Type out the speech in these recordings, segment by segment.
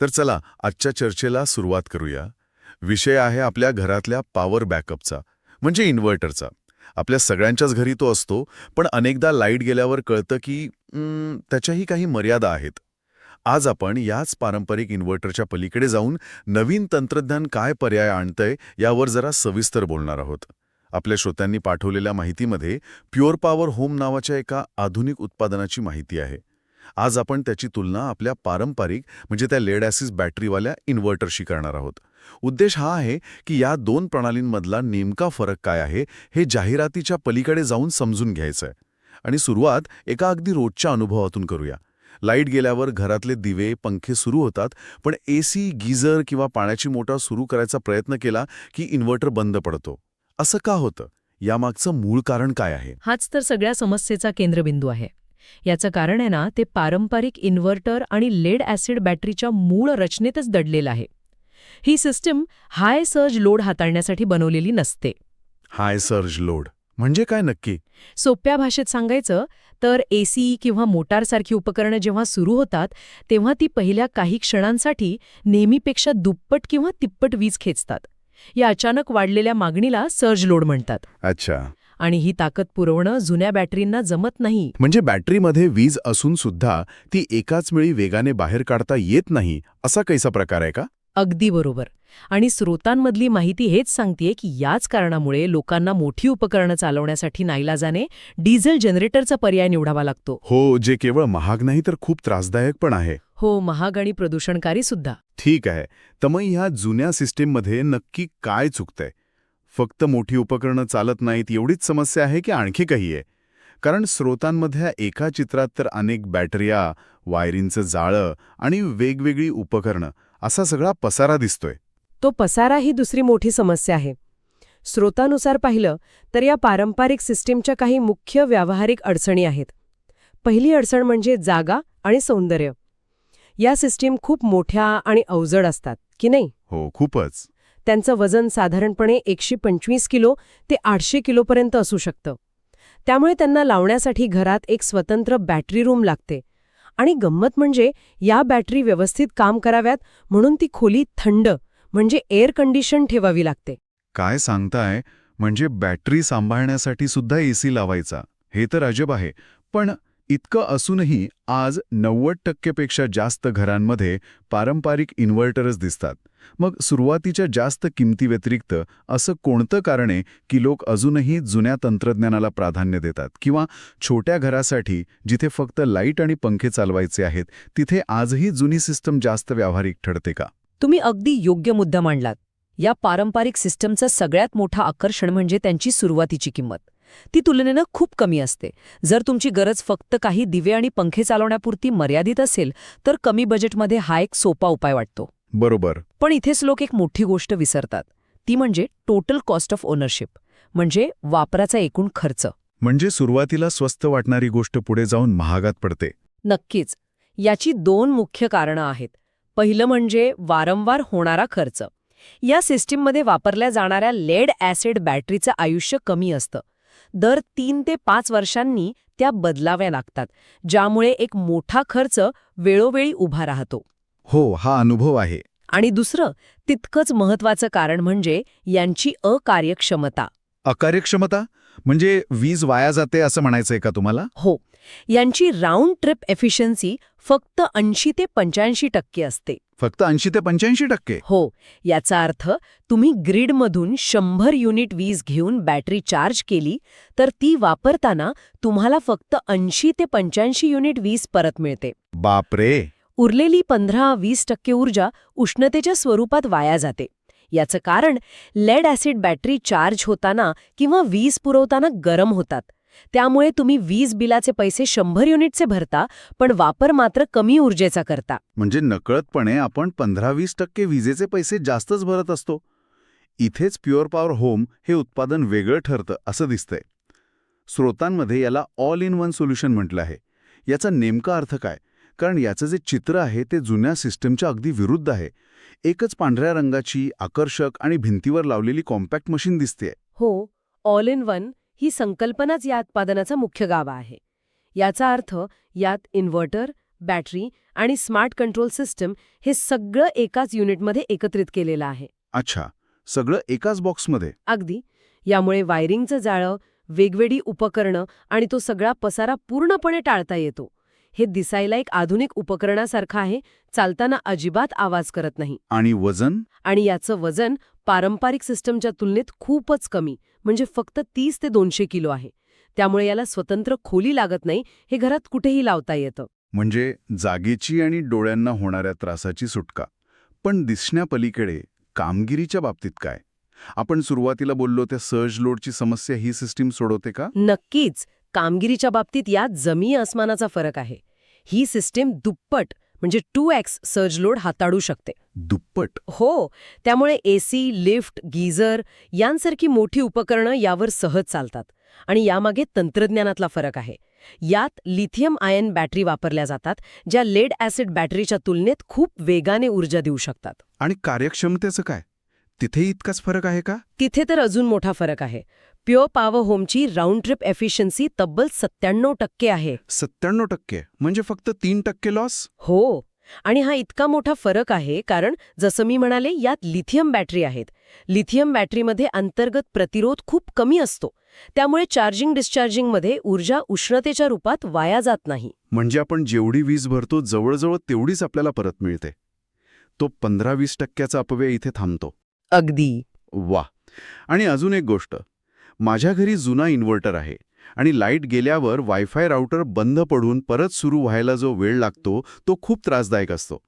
तर चला आजच्या चर्चेला सुरुवात करूया. विषय आहे आपल्या घरातल्या पॉवर बॅकअपचा म्हणजे इन्व्हर्टरचा आपल्या सगळ्यांच्याच घरी तो असतो पण अनेकदा लाइट गेल्यावर कळतं की त्याच्याही काही मर्यादा आहेत. आज आपण याच पारंपरिक इन्व्हर्टरच्या पलीकडे जाऊन नवीन तंत्रज्ञान काय पर्याय आणतंय यावर जरा सविस्तर बोलणार आहोत. आपल्या श्रोत्यांनी पाठवलेल्या माहितीमध्ये प्युअर पॉवर होम नावाच्या एका आधुनिक उत्पादनाची माहिती आहे. आज आपण त्याची तुलना आपल्या पारंपरिक म्हणजे त्या लेड ॲसिस बॅटरीवाल्या इन्व्हर्टरशी करणार आहोत. उद्देश हा आहे की या दोन प्रणालींमधला नेमका फरक काय आहे हे जाहिरातीच्या पलीकडे जाऊन समजून घ्यायचं आहे आणि सुरुवात एका अगदी रोजच्या अनुभवातून करूया. लाइट गेल्यावर घरातले दिवे पंखे सुरू होतात पण एसी गीझर किंवा पाण्याची मोटार सुरू करायचा प्रयत्न केला की इन्व्हर्टर बंद पडतो. असं का होतं? यामागचं मूळ कारण काय आहे? हाच तर सगळ्या समस्येचा केंद्रबिंदू आहे. याचं कारण आहे ना ते पारंपरिक इन्व्हर्टर आणि लेड ॲसिड बॅटरीच्या मूळ रचनेतच दडलेलं आहे. ही सिस्टीम हाय सर्ज लोड हाताळण्यासाठी बनवलेली नसते. High surge load. म्हणजे काय नक्की? सोप्या भाषेत सांगायचं तर एसी किंवा मोटारसारखी उपकरणं जेव्हा सुरू होतात तेव्हा ती पहिल्या काही क्षणांसाठी नेहमीपेक्षा दुप्पट किंवा तिप्पट वीज खेचतात. या अचानक वाढलेल्या मागणीला सर्ज लोड म्हणतात. अच्छा. आणि ही ताकद पुरवणं जुन्या बॅटरींना जमत नाही. म्हणजे बॅटरीमध्ये वीज असून सुद्धा ती एकाच वेळी वेगाने बाहेर काढता येत नाही असा कैसा प्रकार आहे का? अगदी बरोबर. आणि स्रोतांमधली माहिती हेच सांगतेय की याच कारणामुळे लोकांना मोठी उपकरणं चालवण्यासाठी नाईलाजाने डिझेल जनरेटरचा पर्याय निवडावा लागतो. हो जे केवळ महाग नाही तर खूप त्रासदायक पण आहे. हो महाग आणि प्रदूषणकारी सुद्धा. ठीक आहे. तर मग ह्या जुन्या सिस्टीममध्ये नक्की काय चुकतंय? फक्त मोठी उपकरणं चालत नाहीत एवढीच समस्या आहे की आणखी काही आहे. कारण स्रोतांमधल्या एका चित्रात तर अनेक बॅटऱ्या वायरिंगचं जाळं आणि वेगवेगळी उपकरणं असा सगळा पसारा दिसतोय. तो पसारा ही दुसरी मोठी समस्या आहे. स्रोतानुसार पाहिलं तर या पारंपरिक सिस्टीमच्या काही मुख्य व्यावहारिक अडचणी आहेत. पहिली अडचण म्हणजे जागा आणि सौंदर्य. या सिस्टीम खूप मोठ्या आणि अवजड असतात की नाही? हो खूपच. त्यांचं वजन साधारणपणे एकशे पंचवीस किलो ते आठशे किलोपर्यंत असू शकतं. त्यामुळे त्यांना लावण्यासाठी घरात एक स्वतंत्र बॅटरी रूम लागते. आणि गंमत म्हणजे या बॅटरी व्यवस्थित काम कराव्यात म्हणून ती खोली थंड म्हणजे एअर कंडिशन ठेवावी लागते. काय सांगताय? म्हणजे बॅटरी सांभाळण्यासाठी सुद्धा एसी लावायचा. हे तर अजब आहे. पण इतकं असूनही आज नव्वद टक्केपेक्षा जास्त घरांमध्ये पारंपरिक इन्व्हर्टरच दिसतात. मग सुरुवातीच्या जास्त किमतीव्यतिरिक्त असं कोणतं कारण आहे की लोक अजूनही जुन्या तंत्रज्ञानाला प्राधान्य देतात? किंवा छोट्या घरासाठी जिथे फक्त लाइट आणि पंखे चालवायचे आहेत तिथे आजही जुनी सिस्टम जास्त व्यावहारिक ठरते का? तुम्ही अगदी योग्य मुद्दा मांडलात. या पारंपरिक सिस्टमचं सगळ्यात मोठं आकर्षण म्हणजे त्यांची सुरुवातीची किंमत. ती तुलनेनं खूप कमी असते. जर तुमची गरज फक्त काही दिवे आणि पंखे चालवण्यापुरती मर्यादित असेल तर कमी बजेटमध्ये हा एक सोपा उपाय वाटतो. बरोबर. पण इथेच लोक एक मोठी गोष्ट विसरतात. ती म्हणजे टोटल कॉस्ट ऑफ ओनरशिप म्हणजे वापराचा एकूण खर्च. म्हणजे सुरुवातीला स्वस्त वाटणारी गोष्ट पुढे जाऊन महागात पडते. नक्कीच. याची दोन मुख्य कारणं आहेत. पहिलं म्हणजे वारंवार होणारा खर्च. या सिस्टीममध्ये वापरल्या जाणाऱ्या लेड ॲसिड बॅटरीचं आयुष्य कमी असतं. दर तीन ते पाच वर्षांनी त्या बदलाव्या लागतात ज्यामुळे एक मोठा खर्च वेळोवेळी उभा राहतो. हो हा अनुभव आहे. आणि दुसरं तितकंच महत्वाचं कारण म्हणजे यांची अकार्यक्षमता. अकार्यक्षमता? म्हणजे वीज वाया जाते असं म्हणायचंय का तुम्हाला? हो यांची राऊंड ट्रिप एफिशियन्सी फक्त ऐंशी ते पंच्याऐंशी टक्के असते. फक्त ऐंशी ते पंच्याऐंशी टक्के? हो याचा अर्थ तुम्ही ग्रीडमधून शंभर युनिट वीज घेऊन बॅटरी चार्ज केली तर ती वापरताना तुम्हाला फक्त ऐंशी ते पंच्याऐंशी युनिट वीज परत मिळते. बापरे! उरलेली पंधरा वीस टक्के ऊर्जा उष्णतेच्या स्वरूपात वाया जाते. याचं कारण लेड ॲसिड बॅटरी चार्ज होताना किंवा वीज पुरवताना गरम होतात. त्यामुळे तुम्ही वीज बिलाचे पैसे शंभर युनिटचे भरता पण वापर मात्र कमी ऊर्जेचा करता. म्हणजे नकळतपणे आपण पंधरा वीस टक्के विजेचे पैसे जास्तच भरत असतो. इथेच प्युअर पॉवर होम हे उत्पादन वेगळं ठरतं असं दिसतंय. स्रोतांमध्ये याला ऑल इन वन सोल्युशन म्हटलं आहे. याचा नेमका अर्थ काय? कारण याचं जे चित्र आहे ते जुन्या सिस्टमच्या अगदी विरुद्ध आहे. एकच पांढऱ्या रंगाची आकर्षक आणि भिंतीवर लावलेली कॉम्पॅक्ट मशीन दिसते हो ऑल इन वन ही संकल्पनाच या उत्पादनाचा मुख्य गाभा आहे. याचा अर्थ यात इन्व्हर्टर बॅटरी आणि स्मार्ट कंट्रोल सिस्टम हे सगळं एकाच युनिटमध्ये एकत्रित केलेलं आहे. अच्छा सगळं एकाच बॉक्समध्ये? अगदी. यामुळे वायरिंगचं जाळं वेगवेगळी उपकरणं आणि तो सगळा पसारा पूर्णपणे टाळता येतो. हे दिसायला एक आधुनिक उपकरणासारखं आहे चालताना अजिबात आवाज करत नाही. आणि वजन? आणि याचं वजन पारंपरिक सिस्टमच्या तुलनेत खूपच कमी. म्हणजे फक्त तीस ते दोनशे किलो आहे. त्यामुळे याला स्वतंत्र खोली लागत नाही हे घरात कुठेही लावता येतं. म्हणजे जागेची आणि डोळ्यांना होणाऱ्या त्रासाची सुटका. पण दिसण्यापलीकडे कामगिरीच्या बाबतीत काय? आपण सुरुवातीला बोललो त्या सर्ज लोडची समस्या ही सिस्टीम सोडवते का? नक्कीच. कामगिरीच्या बाबतीत यात जमी अस्मानाचा फरक आहे. ही सिस्टीम दुप्पट म्हणजे टू एक्स सर्ज लोड हाताळू शकते. दुप्पट. हो त्यामुळे एसी लिफ्ट गीझर यांसारखी मोठी उपकरणं यावर सहज चालतात आणि यामागे तंत्रज्ञानातला फरक आहे. यात लिथियम आयन बॅटरी वापरल्या जातात ज्या लेड ॲसिड बॅटरीच्या तुलनेत खूप वेगाने ऊर्जा देऊ शकतात. आणि कार्यक्षमतेचं काय? तिथे इतकाच फरक आहे का? तिथे तर अजून मोठा फरक आहे. प्युअर पॉवर होमची राऊंड ट्रिप एफिशियन्सी तब्बल सत्त्याण्णव टक्के आहे. सत्त्याण्णव टक्के? म्हणजे फक्त तीन टक्के लॉस हो. आणि हा इतका मोठा फरक आहे कारण जसं मी म्हणाले यात लिथियम बॅटरी आहेत. लिथियम बॅटरीमध्ये अंतर्गत प्रतिरोध खूप कमी असतो. त्यामुळे चार्जिंग डिस्चार्जिंगमध्ये ऊर्जा उष्णतेच्या रूपात वाया जात नाही. म्हणजे आपण जेवढी वीज भरतो जवळजवळ तेवढीच आपल्याला परत मिळते. तो पंधरा वीस टक्क्याचा अपव्यय इथे थांबतो. अगदी. वा आणि अजून एक गोष्ट. माझ्या घरी जुना इन्व्हर्टर आहे आणि लाइट गेल्यावर वायफाय राउटर बंद पडून परत सुरू व्हायला जो वेळ लागतो तो खूप त्रासदायक असतो.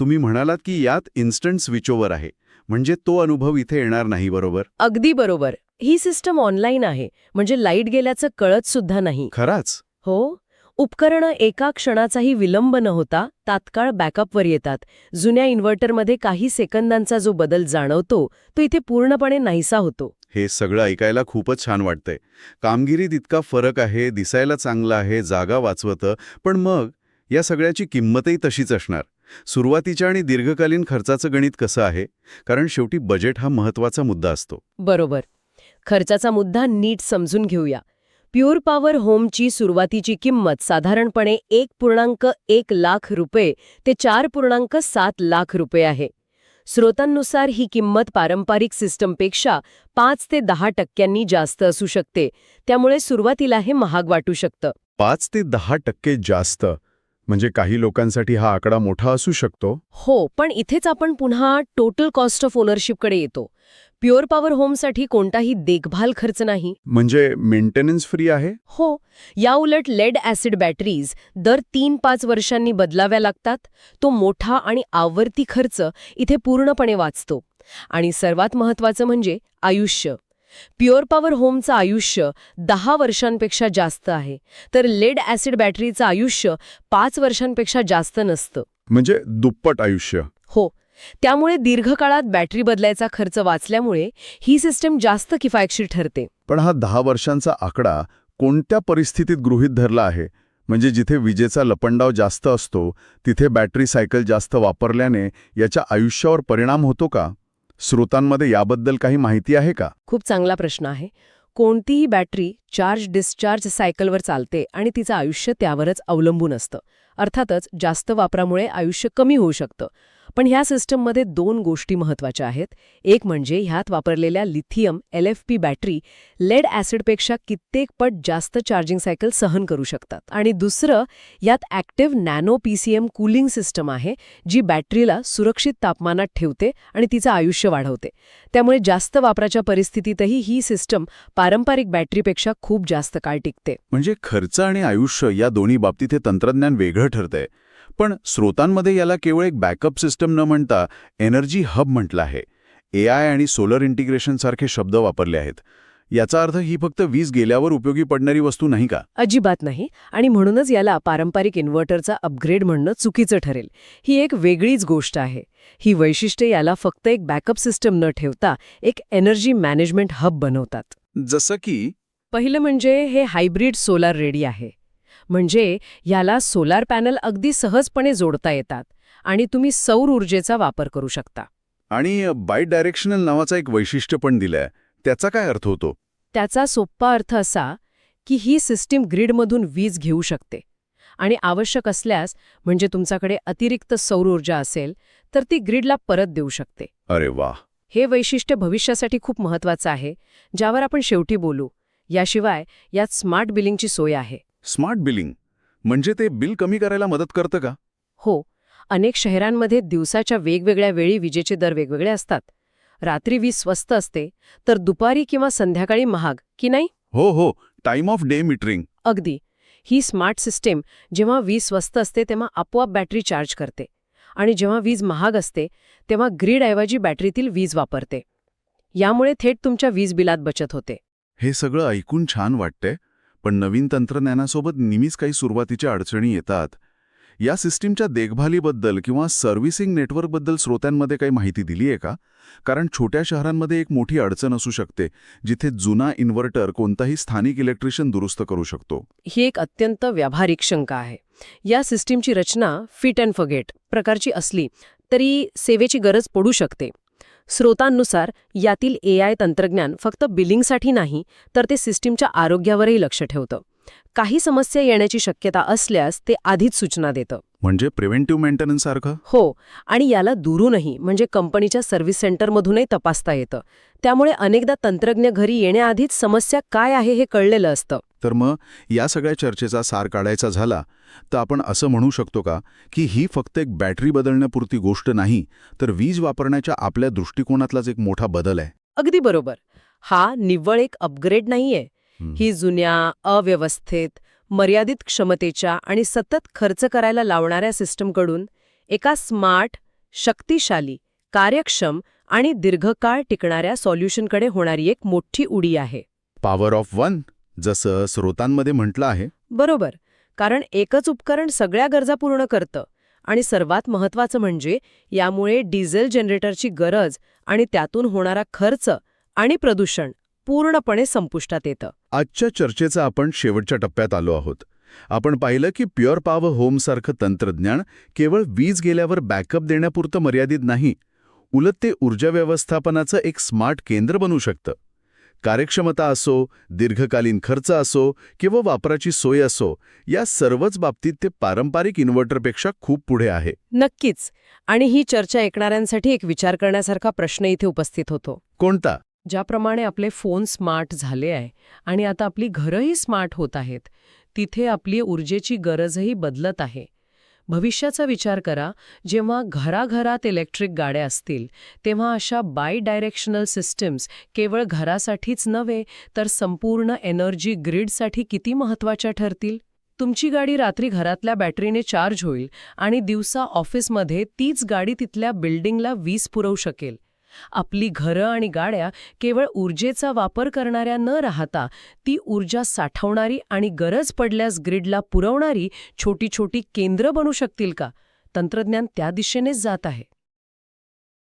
तुम्ही म्हणालात की यात इन्स्टंट स्विचओव्हर आहे म्हणजे तो अनुभव इथे येणार नाही बरोबर? अगदी बरोबर. ही सिस्टम ऑनलाईन आहे म्हणजे लाइट गेल्याचं कळत सुद्धा नाही. खराच? हो. उपकरणं एका क्षणाचाही विलंब न होता तात्काळ बॅकअपवर येतात. जुन्या इन्व्हर्टरमध्ये काही सेकंदांचा जो बदल जाणवतो तो इथे पूर्णपणे नाहीसा होतो. हे सगळं ऐकायला खूपच छान वाटतंय. कामगिरीत इतका फरक आहे दिसायला चांगलं आहे जागा वाचवतं पण मग या सगळ्याची किंमतही तशीच असणार. सुरुवातीच्या आणि दीर्घकालीन खर्चाचं गणित कसं आहे? कारण शेवटी बजेट हा महत्त्वाचा मुद्दा असतो. बरोबर. खर्चाचा मुद्दा नीट समजून घेऊया. प्युअर पॉवर होमची सुरुवातीची किंमत साधारणपणे एक पूर्णांक एक लाख रुपये ते चार पूर्णांक सात लाख रुपये आहे. स्रोतांनुसार ही किंमत पारंपरिक सिस्टमपेक्षा पाच ते दहा टक्क्यांनी जास्त असू शकते. त्यामुळे सुरुवातीला हे महाग वाटू शकतं. पाच ते दहा टक्के जास्त म्हणजे काही लोकांसाठी हा आकडा मोठा असू शकतो? हो पण इथेच आपण पुन्हा टोटल कॉस्ट ऑफ ओनरशिपकडे येतो. प्युअर पॉवर होमसाठी कोणताही देखभाल खर्च नाही. म्हणजे मेंटेनन्स फ्री आहे? हो याउलट लेड ॲसिड बॅटरीज दर तीन पाच वर्षांनी बदलाव्या लागतात. तो मोठा आणि आवर्ती खर्च इथे पूर्णपणे वाचतो. आणि सर्वात महत्त्वाचं म्हणजे आयुष्य. प्युअर पॉवर होमचं आयुष्य दहा वर्षांपेक्षा जास्त आहे. तर लेड ॲसिड बॅटरीचं आयुष्य पाच वर्षांपेक्षा जास्त नसतं. म्हणजे दुप्पट आयुष्य. हो त्यामुळे दीर्घकाळात बॅटरी बदलायचा खर्च वाचल्यामुळे ही सिस्टम जास्त किफायतशीर ठरते. पण हा दहा वर्षांचा आकडा कोणत्या परिस्थितीत गृहीत धरला आहे? म्हणजे जिथे विजेचा लपंडाव जास्त असतो तिथे बॅटरी सायकल जास्त वापरल्याने याच्या आयुष्यावर परिणाम होतो का? स्रोतांमध्ये याबद्दल काही माहिती आहे का? खूप चांगला प्रश्न आहे. कोणतीही बॅटरी चार्ज डिस्चार्ज सायकलवर चालते आणि तिचं आयुष्य त्यावरच अवलंबून असतं. अर्थातच जास्त वापरामुळे आयुष्य कमी होऊ शकतं. पण ह्या सिस्टममध्ये दोन गोष्टी महत्त्वाच्या आहेत. एक म्हणजे ह्यात वापरलेल्या lithium L F P battery lead ॲसिडपेक्षा कित्येक पट जास्त चार्जिंग सायकल सहन करू शकतात. आणि दुसरं यात active nano PCM cooling system आहे जी बॅटरीला सुरक्षित तापमानात ठेवते आणि तिचं आयुष्य वाढवते. त्यामुळे जास्त वापराच्या परिस्थितीतही ही सिस्टम पारंपरिक बॅटरीपेक्षा खूप जास्त काळ टिकते. म्हणजे खर्च आणि आयुष्य या दोन्ही बाबतीत हे तंत्रज्ञान वेगळं ठरतंय. पण स्रोतांमध्ये याला केवळ एक बॅकअप सिस्टम न म्हणता एनर्जी हब म्हटलं आहे. ए आय आणि सोलर इंटिग्रेशन सारखे शब्द वापरले आहेत. याचा अर्थ ही फक्त वीज गेल्यावर उपयोगी पडणारी वस्तू नाही का? अजिबात नाही. आणि म्हणूनच याला पारंपरिक इन्व्हर्टरचा अपग्रेड म्हणणं चुकीचं ठरेल. ही एक वेगळीच गोष्ट आहे. ही वैशिष्ट्ये याला फक्त एक बॅकअप सिस्टम न ठेवता एक एनर्जी मॅनेजमेंट हब बनवतात. जसं की? पहिलं म्हणजे हे हायब्रिड सोलार रेडी आहे. म्हणजे याला सोलार पॅनल अगदी सहजपणे जोडता येतात आणि तुम्ही सौर ऊर्जेचा वापर करू शकता. आणि बाय डायरेक्शनल नावाचा एक वैशिष्ट्य पण दिलंय. त्याचा काय अर्थ होतो? त्याचा सोप्पा अर्थ असा की ही सिस्टीम ग्रीडमधून वीज घेऊ शकते आणि आवश्यक असल्यास म्हणजे तुमच्याकडे अतिरिक्त सौर ऊर्जा असेल तर ती ग्रीडला परत देऊ शकते. अरे वा हे वैशिष्ट्य भविष्यासाठी खूप महत्वाचं आहे ज्यावर आपण शेवटी बोलू. याशिवाय यात स्मार्ट बिलिंगची सोय आहे. स्मार्ट बिलिंग म्हणजे ते बिल कमी करायला मदत करतं का? हो. अनेक शहरांमध्ये दिवसाच्या वेगवेगळ्या वेळी विजेचे दर वेगवेगळे असतात. रात्री वीज स्वस्त असते तर दुपारी किंवा संध्याकाळी महाग की नाही? हो हो. टाइम ऑफ डे मीटरिंग अगदी. ही स्मार्ट सिस्टीम जेव्हा वीज स्वस्त असते तेव्हा आपोआप बॅटरी चार्ज करते. आणि जेव्हा वीज महाग असते तेव्हा ग्रीडऐवजी बॅटरीतील वीज वापरते. यामुळे थेट तुमच्या वीज बिलात बचत होते. हे सगळं ऐकून छान वाटतंय. पण नवीन तंत्रज्ञानासोबत नेहमीच काही सुरुवातीच्या अडचणी येतात. या सिस्टीमच्या देखभालीबद्दल किंवा सर्व्हिसिंग नेटवर्कबद्दल श्रोत्यांमध्ये काही माहिती दिली आहे का? कारण छोट्या शहरांमध्ये एक मोठी अडचण असू शकते जिथे जुना इन्व्हर्टर कोणताही स्थानिक इलेक्ट्रिशियन दुरुस्त करू शकतो. ही एक अत्यंत व्यावहारिक शंका आहे. या सिस्टीमची रचना फिट अँड फगेट प्रकारची असली तरी सेवेची गरज पडू शकते. स्रोतांनुसार यातील ए आय तंत्रज्ञान फक्त बिलिंगसाठी नाही तर ते सिस्टीमच्या आरोग्यावरही लक्ष ठेवतं. काही समस्या येण्याची शक्यता असल्यास ते आधीच सूचना देतं. म्हणजे प्रिव्हेंटिव्ह मेंटेनन्स सारखं? हो आणि याला दुरूनही म्हणजे कंपनीच्या सर्व्हिस सेंटरमधूनही तपासता येतं. त्यामुळे अनेकदा तंत्रज्ञ घरी येण्याआधीच समस्या काय आहे हे कळलेलं असतं. तर मग या सगळ्या चर्चेचा सार काढायचा झाला तर आपण असं म्हणू शकतो का की ही फक्त एक बॅटरी बदलण्यापुरती गोष्ट नाही तर वीज वापरण्याच्या आपल्या दृष्टिकोनातलाच एक मोठा बदल आहे. अगदी बरोबर. हा निव्वळ एक अपग्रेड नाहीये. हं. ही जुन्या अव्यवस्थित मर्यादित क्षमतेच्या आणि सतत खर्च करायला लावणाऱ्या सिस्टमकडून एका स्मार्ट शक्तिशाली कार्यक्षम आणि दीर्घकाळ टिकणाऱ्या सॉल्युशनकडे होणारी एक मोठी उडी आहे. पॉवर ऑफ वन जसं स्रोतांमध्ये म्हटलं आहे. बरोबर. कारण एकच उपकरण सगळ्या गरजा पूर्ण करतं. आणि सर्वात महत्वाचं म्हणजे यामुळे डिझेल जनरेटरची गरज आणि त्यातून होणारा खर्च आणि प्रदूषण पूर्णपणे संपुष्टात येतं. आजच्या चर्चेचा आपण शेवटच्या टप्प्यात आलो आहोत. आपण पाहिलं की प्युअर पॉवर होमसारखं तंत्रज्ञान केवळ वीज गेल्यावर बॅकअप देण्यापुरतं मर्यादित नाही उलट ते ऊर्जा व्यवस्थापनाचं एक स्मार्ट केंद्र बनू शकतं. कार्यक्षमता असो दीर्घकालीन खर्च असो किंवा वापराची सोय असो या सर्वच बाबतीत ते पारंपरिक इन्व्हर्टरपेक्षा खूप पुढे आहे. नक्कीच. आणि ही चर्चा ऐकणाऱ्यांसाठी एक विचार करण्यासारखा प्रश्न इथे उपस्थित होतो. कोणता? ज्याप्रमाणे आपले फोन स्मार्ट झाले आहे आणि आता आपली घरंही स्मार्ट होत आहेत तिथे आपली ऊर्जेची गरजही बदलत आहे. भविष्याचा विचार करा. जेव्हा घराघरात इलेक्ट्रिक गाड्या असतील तेव्हा अशा बाय डायरेक्शनल सिस्टम्स केवळ घरासाठीच नव्हे तर संपूर्ण एनर्जी ग्रीडसाठी किती महत्त्वाच्या ठरतील? तुमची गाडी रात्री घरातल्या बॅटरीने चार्ज होईल आणि दिवसा ऑफिसमध्ये तीच गाडी तिथल्या बिल्डिंगला वीज पुरवू शकेल. आपली घरं आणि गाड्या केवळ ऊर्जेचा वापर करणाऱ्या न राहता ती ऊर्जा साठवणारी आणि गरज पडल्यास ग्रिडला पुरवणारी छोटी छोटी केंद्र बनू शकतील का? तंत्रज्ञान त्या दिशेनेच जात आहे.